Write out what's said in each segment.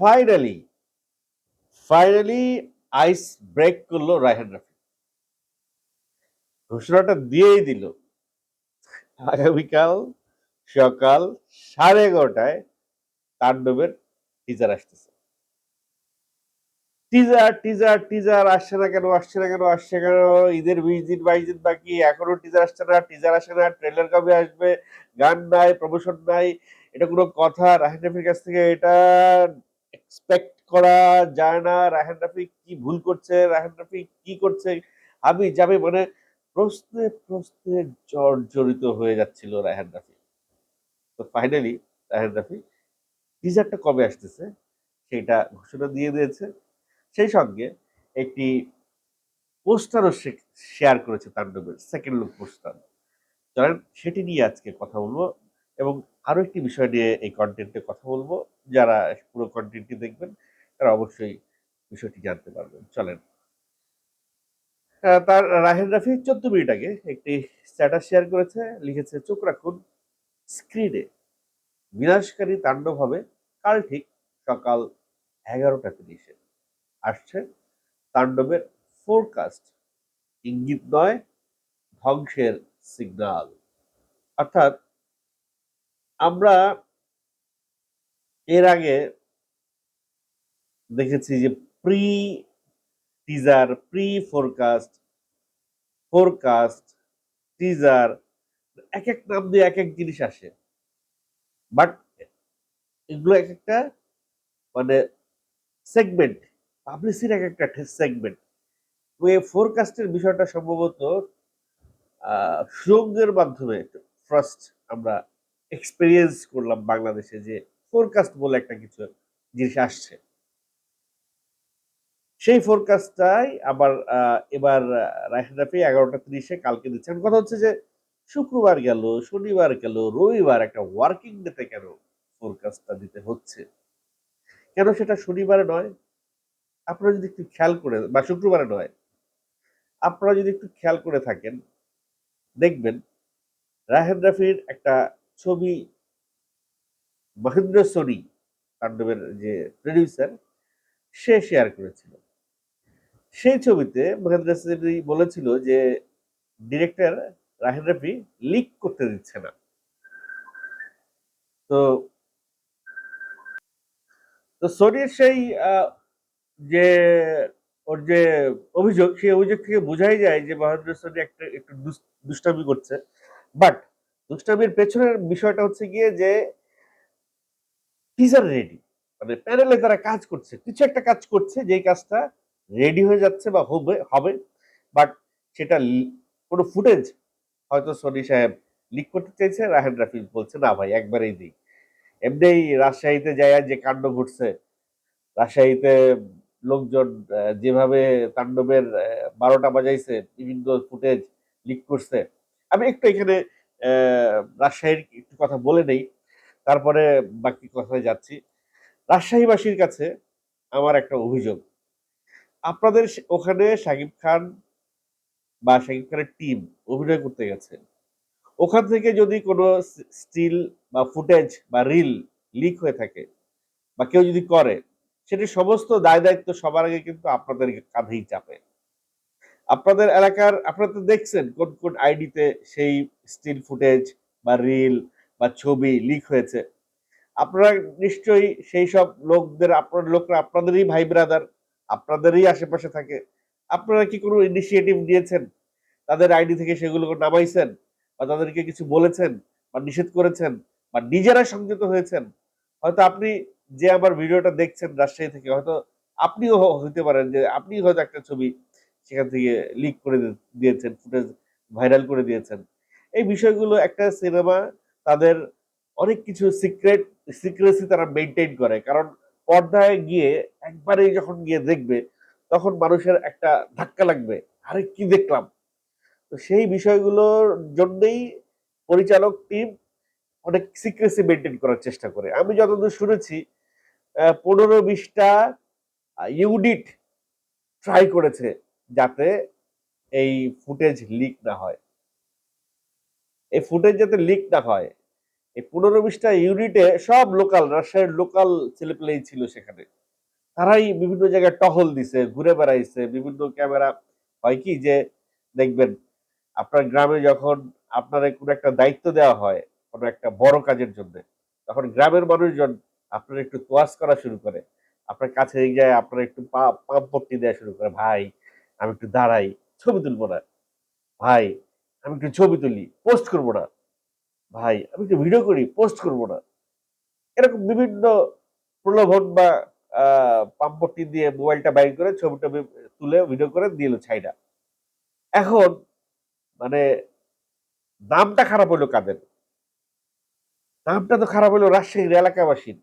Finally finally আইস break করল রায়হান রাফি। ঘোষণাটা দিয়েই দিল। আগামীকাল সকাল সাড়ে এগারোটায় তাণ্ডবের টিজার আসতেছে। টিজার টিজার টিজার আসছে না কেন, আসছে না কেন, আসছে কেন, ঈদের বিশ দিন, বাইশ দিন বাকি, এখনও টিজার আসছে না টিজার আসে না ট্রেলার কবে আসবে, গান নাই প্রমোশন নাই, এটা কোনো কথা রাহেন রাফির কাছ থেকে এটা এক্সপেক্ট করা যায় না। রাহেন রাফি কি ভুল করছে? রাহেন রাফি কি করছে? আমি যাবে মানে প্রশ্নে প্রশ্নে জর্জরিত হয়ে যাচ্ছিল রাহেন রাফি। তো ফাইনালি রাহেন রাফি টিজারটা কবে আসতেছে সেটা ঘোষণা দিয়ে দিয়েছে। সেই সঙ্গে একটি পোস্টারও শেয়ার করেছে তাণ্ডবের সেকেন্ড লুক পোস্টার সেটি নিয়ে আজকে কথা বলব। এবং আরও একটি বিষয় নিয়ে এই কন্টেন্টে কথা বলব। যারা পুরো কন্টেন্টটি দেখবেন, তারা অবশ্যই বিষয়টি জানতে পারবেন। চলেন। তার রাহেন রাফি চোদ্দ মিনিট আগে একটি স্ট্যাটাস শেয়ার করেছে। লিখেছে, চোখ রাখুন স্ক্রিনে বিনাশকারী তাণ্ডব হবে। কাল ঠিক সকাল এগারোটা তিরিশে আসছে। তাণ্ডবের ফোরকাস্ট ইঙ্গিত নয়, ধ্বংসের সিগন্যাল অর্থাৎ আমরা এর আগে দেখেছি যে pre teaser pre forecast forecast teaser এক এক নাম দিয়ে এক এক জিনিস আসে। বাট এগুলো এক একটা মানে সেগমেন্ট পাবলিসির এক একটা সেগমেন্ট এই ফোরকাস্টের বিষয়টা সম্ভবত সুরঙ্গের মাধ্যমে ফার্স্ট আমরা এক্সপেরিয়েন্স করলাম বাংলাদেশে যে ফোরকাস্ট বলে একটা কিছু জিনিস আসছে। সেই ফোরকাস্টটাই আবার এবার রায়হান রাফি এগারোটা তিরিশে কালকে দিচ্ছে। এখন কথা হচ্ছে যে শুক্রবার গেল, শনিবার গেল, রবিবার একটা ওয়ার্কিং ডেতে কেন ফোরকাস্টটা দিতে হচ্ছে? কেন সেটা শনিবারে নয়? আপনারা যদি একটু খেয়াল করে, বা শুক্রবারে নয়, আপনারা যদি একটু খেয়াল করে থাকেন, দেখবেন রাহেন রাফির একটা ছবি মহেন্দ্র সোনি তাণ্ডবের যে প্রডিউসার সে শেয়ার করেছিল। সেই ছবিতে মহেন্দ্র সোনি বলেছিল যে ডিরেক্টর রাহেন রাফি লিক করতে দিচ্ছে না। তো তো সোনির সেই যে, ওর যে অভিযোগ, সেই অভিযোগ থেকে বোঝাই যায় যে, মহেন্দ্র সোনি একটা, একটু দুষ্টামি করছে। বাট দুষ্টামির পেছনের বিষয়টা হচ্ছে গিয়ে যে টিজার রেডি মানে প্যানেলে তারা কাজ করছে, কিছু একটা কাজ করছে, যেই কাজটা রেডি হয়ে যাচ্ছে বা হবে হবে বাট সেটা কোনো ফুটেজ হয়তো সনি সাহেব লিক করতে চাইছে রাহেন রাফি বলছে, না ভাই, একবারেই দিই এমনি রাজশাহীতে যায়, যে কাণ্ড ঘটছে, রাজশাহীতে লোকজন যেভাবে তাণ্ডবের বারোটা বাজাইছে, বিভিন্ন ফুটেজ লিক করছে। আমি একটু এখানে রাজশাহীর একটু কথা বলে নেই, তারপরে বাকি কথায় যাচ্ছি। রাজশাহীবাসীর কাছে আমার একটা অভিযোগ। আপনাদের ওখানে শাকিব খান বা শাকিব খানের টিম অভিনয় করতে গেছে। ওখান থেকে যদি কোনো স্টিল বা ফুটেজ বা রিল লিক হয়ে থাকে বা কেউ যদি করে, সেটি সমস্ত দায় দায়িত্ব সবার আগে কিন্তু আপনাদের কাঁধেই চাপে। আপনাদের এলাকার, আপনারা তো দেখছেন কোন কোন আইডিতে সেই স্টিল ফুটেজ বা রিল বা ছবি লিক হয়েছে। আপনারা নিশ্চয়ই সেই সব লোকদের, আপনার লোকরা আপনাদেরই ভাই ব্রাদার আপনাদেরই আশেপাশে থাকে। আপনারা কি কোনো ইনিশিয়েটিভ নিয়েছেন? তাদের আইডি থেকে সেগুলোকে নামাইছেন বা তাদেরকে কিছু বলেছেন বা নিষেধ করেছেন বা নিজেরা সংযত হয়েছেন? হয়তো আপনি যে আমার ভিডিওটা দেখছেন রাজশাহী থেকে, হয়তো আপনিও হইতে পারেন যে আপনি হয়তো একটা ছবি সেখান থেকে লিক করে দিয়েছেন ফুটেজ ভাইরাল করে দিয়েছেন। এই বিষয়গুলো একটা সিনেমা তাদের অনেক কিছু সিক্রেট সিক্রেসি তারা মেনটেন করে। কারণ পর্দায় গিয়ে একবারেই যখন গিয়ে দেখবে, তখন মানুষের একটা ধাক্কা লাগবে, আরে কি দেখলাম? তো সেই বিষয়গুলোর জন্যই পরিচালক টিম অনেক সিক্রেসি মেনটেন করার চেষ্টা করে। আমি যতদূর শুনেছি পনেরো বিশটা ইউনিট ট্রাই করেছে। যাতে এই ফুটেজ লিক না হয়। এই ফুটেজ যাতে লিক না হয়, এই পনেরো বিশটা ইউনিটে সব লোকাল রাজশাহীর লোকাল ছেলেপেলেই ছিল সেখানে। তারাই বিভিন্ন জায়গায় টহল দিছে, ঘুরে বেড়াইছে, বিভিন্ন ক্যামেরা। হয় কি যে, দেখবেন, আপনার গ্রামে যখন আপনার কোনো একটা দায়িত্ব দেওয়া হয়, কোনো একটা বড় কাজের জন্য, তখন গ্রামের মানুষজন আপনার একটু তোয়াজ করা শুরু করে। আপনার কাছে গিয়ে আপনার একটু পা পাম্প দেওয়া শুরু করে, ভাই আমি একটু দাঁড়াই, ছবি তুলবো না। ভাই, আমি একটু ছবি তুলি পোস্ট করব না। ভাই, আমি একটু ভিডিও করি পোস্ট করব না। এরকম বিভিন্ন প্রলোভন বা পাম্পটি দিয়ে মোবাইলটা বাইর করে ছবিটা তুলে ভিডিও করে দিল ছাইটা এখন মানে দামটা খারাপ হলো কাদের? দামটা তো খারাপ হলো রাজশাহীর এলাকাবাসীর।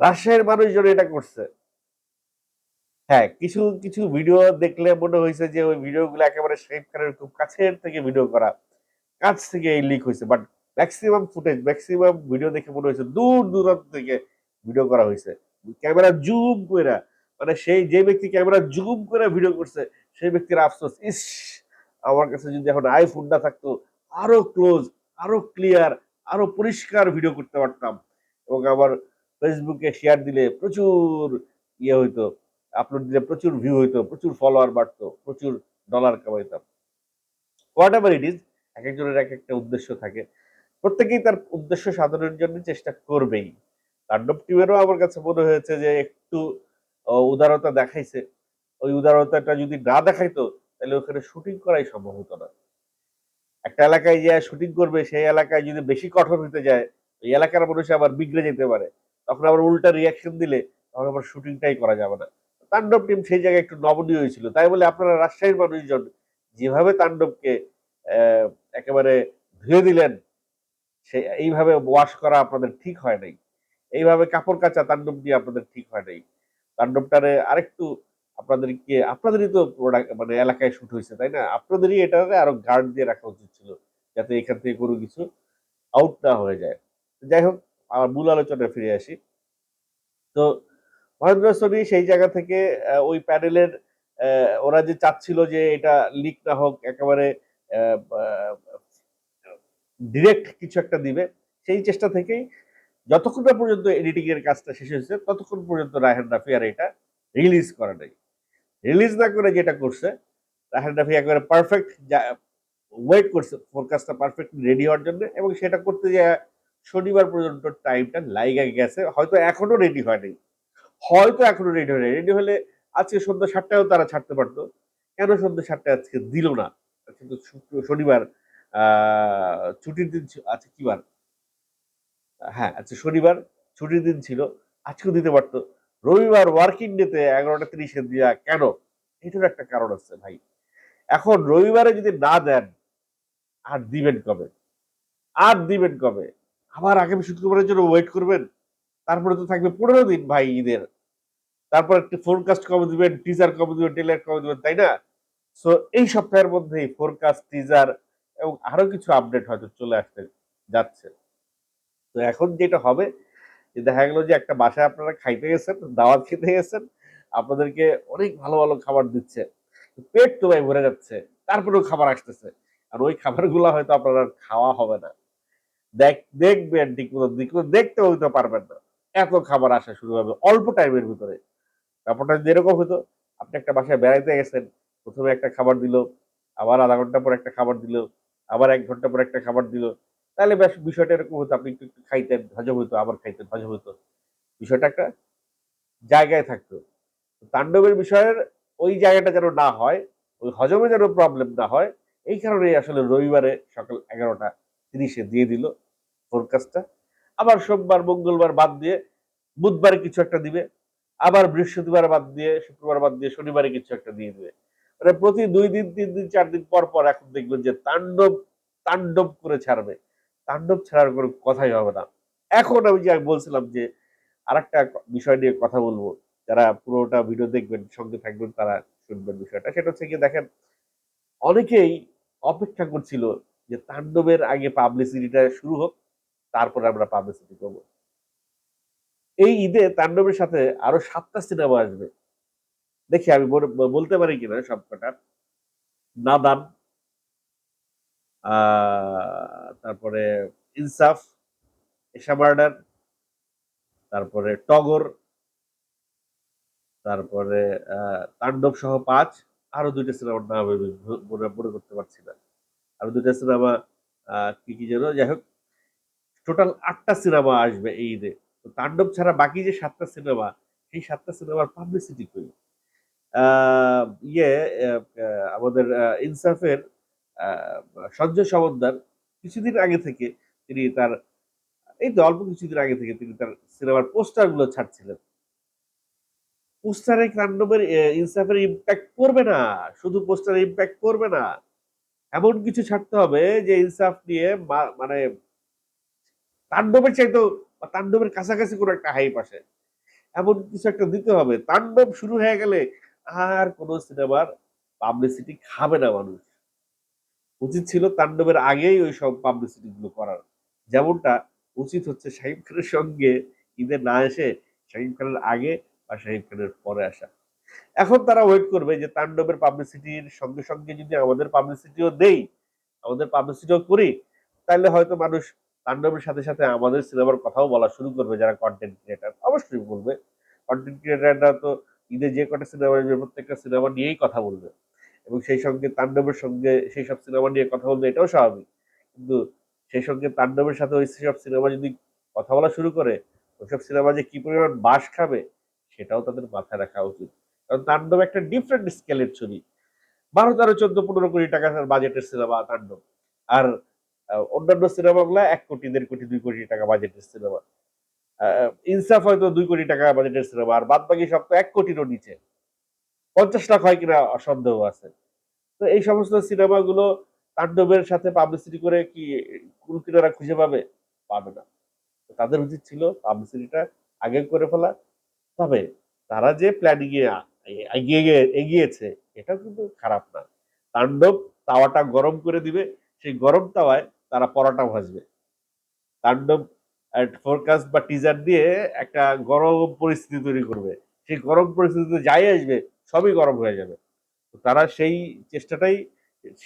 রাজশাহীর মানুষজন এটা করছে। হ্যাঁ কিছু কিছু ভিডিও দেখলে মনে হয়েছে যে ওই ভিডিওগুলো একেবারে শেখ খানের খুব কাছের থেকে ভিডিও করা, কাছ থেকে এই লিক হয়েছে but maximum footage maximum video দেখে মনে হয়েছে দূর, দূরান্ত থেকে ভিডিও করা হয়েছে। ক্যামেরা জুম করে মানে সেই যে ব্যক্তি ক্যামেরা জুম করে ভিডিও করছে, সেই ব্যক্তির আফসোস, ইস, আমার কাছে যদি এখন আইফোনটা থাকতো, আরও ক্লোজ আরও ক্লিয়ার আরও পরিষ্কার ভিডিও করতে পারতাম। এবং আমার ফেসবুকে শেয়ার দিলে প্রচুর ইয়ে হইতো। আপলোড দিলে প্রচুর ভিউ হইতো, প্রচুর ফলোয়ার বাড়তো, প্রচুর ডলার কামাইতাম। হোয়াট এভার ইট ইজ এক একজনের এক একটা উদ্দেশ্য থাকে। প্রত্যেকেই তার উদ্দেশ্য সাধনের জন্য চেষ্টা করবেই। তাণ্ডব টিমেরও আমার কাছে মনে হয়েছে যে একটু উদারতা দেখাইছে। ওই উদারতাটা যদি না দেখাইতো, তাহলে ওখানে শুটিং করাই সম্ভব হতো না। একটা এলাকায় যে শুটিং করবে, সেই এলাকায় যদি বেশি কঠোর হতে যায়, ওই এলাকার মানুষ আবার বিগড়ে যেতে পারে। তখন আবার উল্টা রিয়াকশন দিলে, তখন আবার শুটিংটাই করা যাবে না। তাণ্ডব টিম সেই জায়গায় একটু নমনীয় হয়েছিল। তাই বলে আপনারা রাজশাহীর মানুষজন যেভাবে তাণ্ডবকে একেবারে ধুয়ে দিলেন, সে, এইভাবে ওয়াশ করা আপনাদের ঠিক হয় নাই। এইভাবে কাপড় কাচা তাণ্ডব দিয়ে আপনাদের ঠিক হয় নাই। তাণ্ডবটারে আরেকটু আপনাদেরকে, আপনাদেরই তো প্রোডাক্ট মানে এলাকায় শুট হয়েছে, তাই না? আপনাদেরই এটারে আরও গার্ড দিয়ে রাখা উচিত ছিল, যাতে এখান থেকে কোনো কিছু আউট না হয়ে যায়। যাই হোক আমার মূল আলোচনায় ফিরে আসি। তো মহেন্দ্র সোনি সেই জায়গা থেকে ওই প্যানেলের ওরা যে চাচ্ছিল যে এটা লিক না হোক, একেবারে ডিরেক্ট কিছু একটা দিবে, সেই চেষ্টা থেকেই যতক্ষণ না পর্যন্ত এডিটিং এর কাজটা শেষ হয়েছে, ততক্ষণ পর্যন্ত রায়হান রাফি আর এটা রিলিজ করে নাই। রিলিজ না করে যেটা করছে, রায়হান রাফি একেবারে পারফেক্ট ওয়েট করছে ফোরকাস্টটা পারফেক্ট রেডি হওয়ার জন্য, এবং সেটা করতে যে শনিবার পর্যন্ত টাইমটা লাইগা গেছে, হয়তো এখনও রেডি হয়নি। হয়তো এখনও রেডি হয়নি। রেডি হলে আজকে সন্ধ্যা সাতটায়ও তারা ছাড়তে পারতো। কেন সন্ধ্যা সাতটায় আজকে দিল না? কিন্তু শনিবার ছুটির দিন আছে কি বার? হ্যাঁ আচ্ছা শনিবার ছুটির দিন ছিল, আজকেও দিতে পারতো। রবিবার ওয়ার্কিং ডেতে এগারোটা তিরিশে দিয়া কেন? এটার একটা কারণ আছে ভাই। এখন রবিবারে যদি না দেন, আর দিবেন কবে? আর দিবেন কবে? আবার আগামী শুক্রবারের জন্য ওয়েট করবেন? তারপরে তো থাকবে পনেরো দিন ভাই ঈদের। তারপর একটি ফোরকাস্ট কবে দিবেন টিজার কবে দিবেন টেলার কবে দিবেন, তাই না? সো এই সপ্তাহের মধ্যেই ফোরকাস্ট টিজার এবং আরও কিছু আপডেট হয়তো চলে আসতে যাচ্ছে। তো এখন যেটা হবে, যে দেখা গেল যে একটা বাসায় আপনারা খাইতে গেছেন, দাওয়াত খেতে গেছেন, আপনাদেরকে অনেক ভালো ভালো খাবার দিচ্ছে। পেট তো ভাই ভরে যাচ্ছে, তারপরেও খাবার আসতেছে। আর ওই খাবারগুলো হয়তো আপনারা খাওয়া হবে না। দেখ, দেখবেন ঠিক মতো দেখতে হইতে পারবেন না। এত খাবার আসা শুরু হবে অল্প টাইমের ভিতরে। ব্যাপারটা যেরকম হতো আপনি একটা বাসায় বেড়াইতে গেছেন, প্রথমে একটা খাবার দিল, আবার আধা ঘণ্টা পর একটা খাবার দিল, আবার এক ঘণ্টা পর একটা খাবার দিল, তাহলে বেশ বিষয়টা এরকম হতো আপনি একটু একটু খাইতেন, হজম হইতো, আবার খাইতেন, হজম হইতো। বিষয়টা একটা জায়গায় থাকতো। তাণ্ডবের বিষয়ের ওই জায়গাটা যেন না হয়, ওই হজমে যেন প্রবলেম না হয়, এই কারণে আসলে রবিবারে সকাল এগারোটা তিরিশে দিয়ে দিল ফোরকাস্টটা আবার সোমবার, মঙ্গলবার বাদ দিয়ে বুধবারে কিছু একটা দিবে। আবার বৃহস্পতিবার বাদ দিয়ে, শুক্রবার বাদ দিয়ে শনিবারে কিছু একটা দিয়ে দিবে। মানে প্রতি দুই দিন, তিন দিন, চার দিন পর পর এখন দেখবেন যে তাণ্ডব তাণ্ডব করে ছাড়বে। তাণ্ডব ছাড়ার কোনো কথাই হবে না। এখন আমি যে বলছিলাম যে আর একটা বিষয় নিয়ে কথা বলব। যারা পুরোটা ভিডিও দেখবেন, সঙ্গে থাকবেন, তারা শুনবেন বিষয়টা। সেটা হচ্ছে গিয়ে দেখেন, অনেকেই অপেক্ষা করছিল যে তাণ্ডবের আগে পাবলিসিটিটা শুরু হোক, তারপরে আমরা পাবলিসিটি করব। এই ঈদে তাণ্ডবের সাথে আরও সাতটা সিনেমা আসবে। দেখি আমি বলতে পারি কিনা সবকটা নাদান তারপরে ইনসাফ, এশা মার্ডার, তারপরে টগর, তারপরে তাণ্ডব সহ পাঁচ। আরও দুইটা সিনেমার নাম আমি মনে করতে পারছি না। আরও দুইটা সিনেমা কি কি যেন? যাই হোক, টোটাল আটটা সিনেমা আসবে এই ঈদে। তো তাণ্ডব ছাড়া বাকি যে সাতটা সিনেমা, সেই সাতটা সিনেমার পাবলিসিটি করি ইয়ে আমাদের ইনসাফের সঞ্জয় সমদ্দার কিছুদিন আগে থেকে তিনি তার, এই তো অল্প কিছুদিন আগে থেকে তিনি তার সিনেমার পোস্টারগুলো ছাড়ছিলেন। পোস্টারে তাণ্ডবের ইনসাফের ইম্প্যাক্ট করবে না, শুধু পোস্টারে ইম্প্যাক্ট করবে না। এমন কিছু ছাড়তে হবে যে ইনসাফ নিয়ে মানে তাণ্ডবের চাইতো বা তাণ্ডবের কাছাকাছি কোনো একটা হাইপ আসে, এমন কিছু একটা দিতে হবে। তাণ্ডব শুরু হয়ে গেলে আর কোন সিনেমার পাবলিসিটি খাবে না মানুষ। উচিত ছিল তাণ্ডবের আগেই ওই সব পাবলিসিটি গুলো করার। যেমনটা উচিত হচ্ছে শাহিব খানের সঙ্গে ঈদে না এসে শাহিব খানের আগে বা শাহিব খানের পরে আসা। এখন তারা ওয়েট করবে যে তাণ্ডবের পাবলিসিটির সঙ্গে সঙ্গে যদি আমাদের পাবলিসিটিও দেই, আমাদের পাবলিসিটিও করি তাহলে হয়তো মানুষ তাণ্ডবের সাথে সাথে আমাদের সিনেমার কথাও বলা শুরু করবে যারা কন্টেন্ট ক্রিয়েটার অবশ্যই বলবে। কন্টেন্ট ক্রিয়েটাররা তো ঈদে যে কটা সিনেমা আসবে প্রত্যেকটা সিনেমা নিয়েই কথা বলবে। এবং সেই সঙ্গে তাণ্ডবের সঙ্গে সেই সব সিনেমা নিয়ে কথা বলবে এটাও স্বাভাবিক। কিন্তু সেই সঙ্গে তাণ্ডবের সাথে ওই সব সিনেমা যদি কথা বলা শুরু করে ওইসব সিনেমা যে কি পরিমাণ বাস খাবে, সেটাও তাদের মাথায় রাখা উচিত। কারণ তাণ্ডব একটা ডিফারেন্ট স্কেলের ছবি। বারো, তেরো, চোদ্দ, পনেরো কোটি টাকা বাজেটের সিনেমা তাণ্ডব। আর অন্যান্য সিনেমাগুলো এক কোটি, দেড় কোটি, দুই কোটি টাকা বাজেটের সিনেমা ইনসাফ হয়তো দুই কোটি টাকা বাজেটের সিনেমা আর বাদ বাকি সব তো এক কোটিরও নিচে। পঞ্চাশ লাখ হয় কিনা সন্দেহ আছে। তো এই সমস্ত সিনেমাগুলো তাণ্ডবের সাথে পাবলিসিটি করে কি কুল কিনারা খুঁজে পাবে? পাবে না। তাদের উচিত ছিল পাবলিসিটিটা আগে করে ফেলা। তবে তারা যে প্ল্যানিং এগিয়ে এগিয়েছে এটা কিন্তু খারাপ না। তাণ্ডব তাওয়াটা গরম করে দিবে। সেই গরম তাওয়ায় তারা পরোটা ভাজবে। তাণ্ডব ফোরকাস্ট বা টিজার দিয়ে একটা গরম পরিস্থিতি তৈরি করবে। সেই গরম পরিস্থিতিতে যাই আসবে, সবই গরম হয়ে যাবে। তারা সেই চেষ্টাটাই,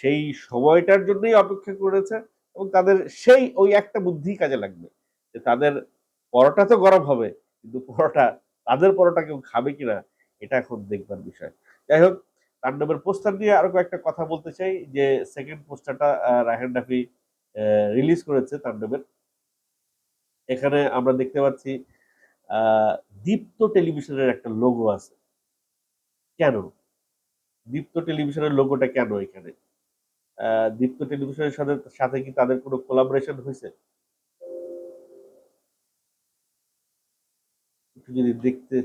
সেই সময়টার জন্যই অপেক্ষা করেছে এবং তাদের সেই ওই একটা বুদ্ধি কাজে লাগবে যে তাদের পরোটা তো গরম হবে, কিন্তু পরোটা, তাদের পরোটা কেউ খাবে কিনা, এটা এখন দেখবার বিষয়। যাই হোক, তাণ্ডবের পোস্টার দিয়ে আরও কয়েকটা কথা বলতে চাই, যে সেকেন্ড পোস্টারটা রাহেন রাফি রিলিজ করেছে তাণ্ডবের এখানে আমরা দেখতে পাচ্ছি আহ, দীপ্ত টেলিভিশনের একটা লোগো আছে। কেন? দীপ্ত টেলিভিশনের লোগোটা কেন এখানে? আহ, দীপ্ত টেলিভিশনের সাথে সাথে কি তাদের কোনো কোলাবোরেশন হয়েছে? একটু যদি দেখতে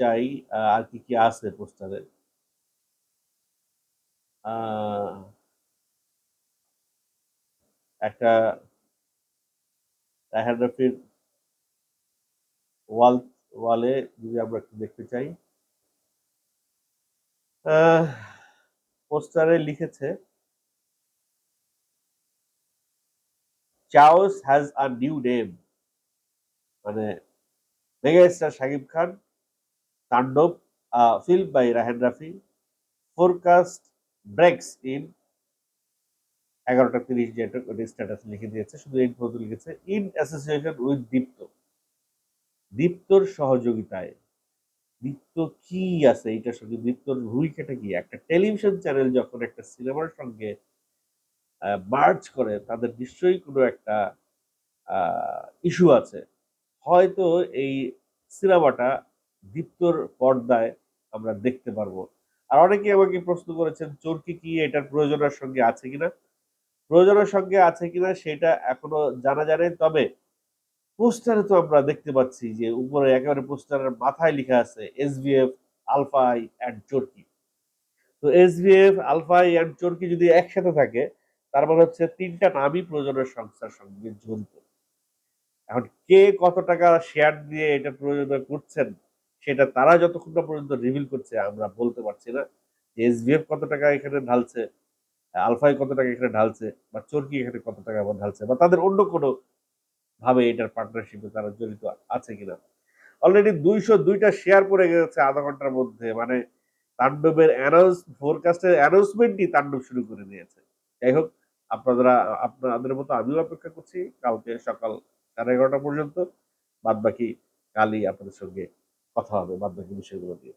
চাই আহ, আর কি কি আছে পোস্টারে একটা রায়হান ওয়াল, ওয়ালে যদি আমরা একটু দেখতে চাই পোস্টারে লিখেছে, chaos has a new name. মানে mega star Shakib Khan, Tandav film by Raihan Rafi forecast breaks in এগারোটা তিরিশ যেটা স্ট্যাটাস লিখে দিয়েছে, শুধু এই পর্যন্ত লিখেছে ইন অ্যাসোসিয়েশন উইথ দীপ্ত দীপ্তর সহযোগিতায় দীপ্ত কি আছে? এইটার সঙ্গে দীপ্তর ভূমিকাটা কি? একটা টেলিভিশন চ্যানেল যখন একটা সিনেমার সঙ্গে মার্চ করে, তাদের নিশ্চয়ই কোনো একটা ইস্যু আছে। হয়তো এই সিনেমাটা দীপ্তর পর্দায় আমরা দেখতে পারব। আর অনেকে আমাকে প্রশ্ন করেছেন, চোরকি কি এটার প্রয়োজনের সঙ্গে আছে কিনা? প্রয়োজনের সঙ্গে আছে কিনা সেটা এখনও জানা যায়। তবে পোস্টারে তো আমরা দেখতে পাচ্ছি যে উপরে একেবারে পোস্টারের মাথায় লেখা আছে এসবিএফ আলফাই অ্যান্ড চোরকি। তো এসবিএফ আলফাই অ্যান্ড চোরকি যদি একসাথে থাকে, তার মানে হচ্ছে তিনটা নামই প্রয়োজনের সংস্থার সঙ্গে জড়িত। এখন কে কত টাকা শেয়ার দিয়ে এটা প্রয়োজনে করছেন, সেটা তারা যতক্ষণ পর্যন্ত রিভিল করছে, আমরা বলতে পারছি না যে এসবিএফ কত টাকা এখানে ঢালছে। আলফাই কত টাকা এখানে ঢালছে বা চোরকি এখানে কত টাকা আবার ঢালছে বা তাদের অন্য কোনো ভাবে এটার পার্টনারশিপে তারা জড়িত আছে কিনা? অলরেডি দুইশো দুইটা শেয়ার পড়ে গেছে আধা ঘণ্টার মধ্যে। মানে তাণ্ডবের অ্যানাউন্স ফোরকাস্টের অ্যানাউন্সমেন্টই তাণ্ডব শুরু করে দিয়েছে। যাই হোক, আপনারা, আপনাদের মতো আমিও অপেক্ষা করছি কালকে সকাল সাড়ে এগারোটা পর্যন্ত। বাদ বাকি কালই আপনাদের সঙ্গে কথা হবে বাদ বাকি বিষয়গুলো দিয়ে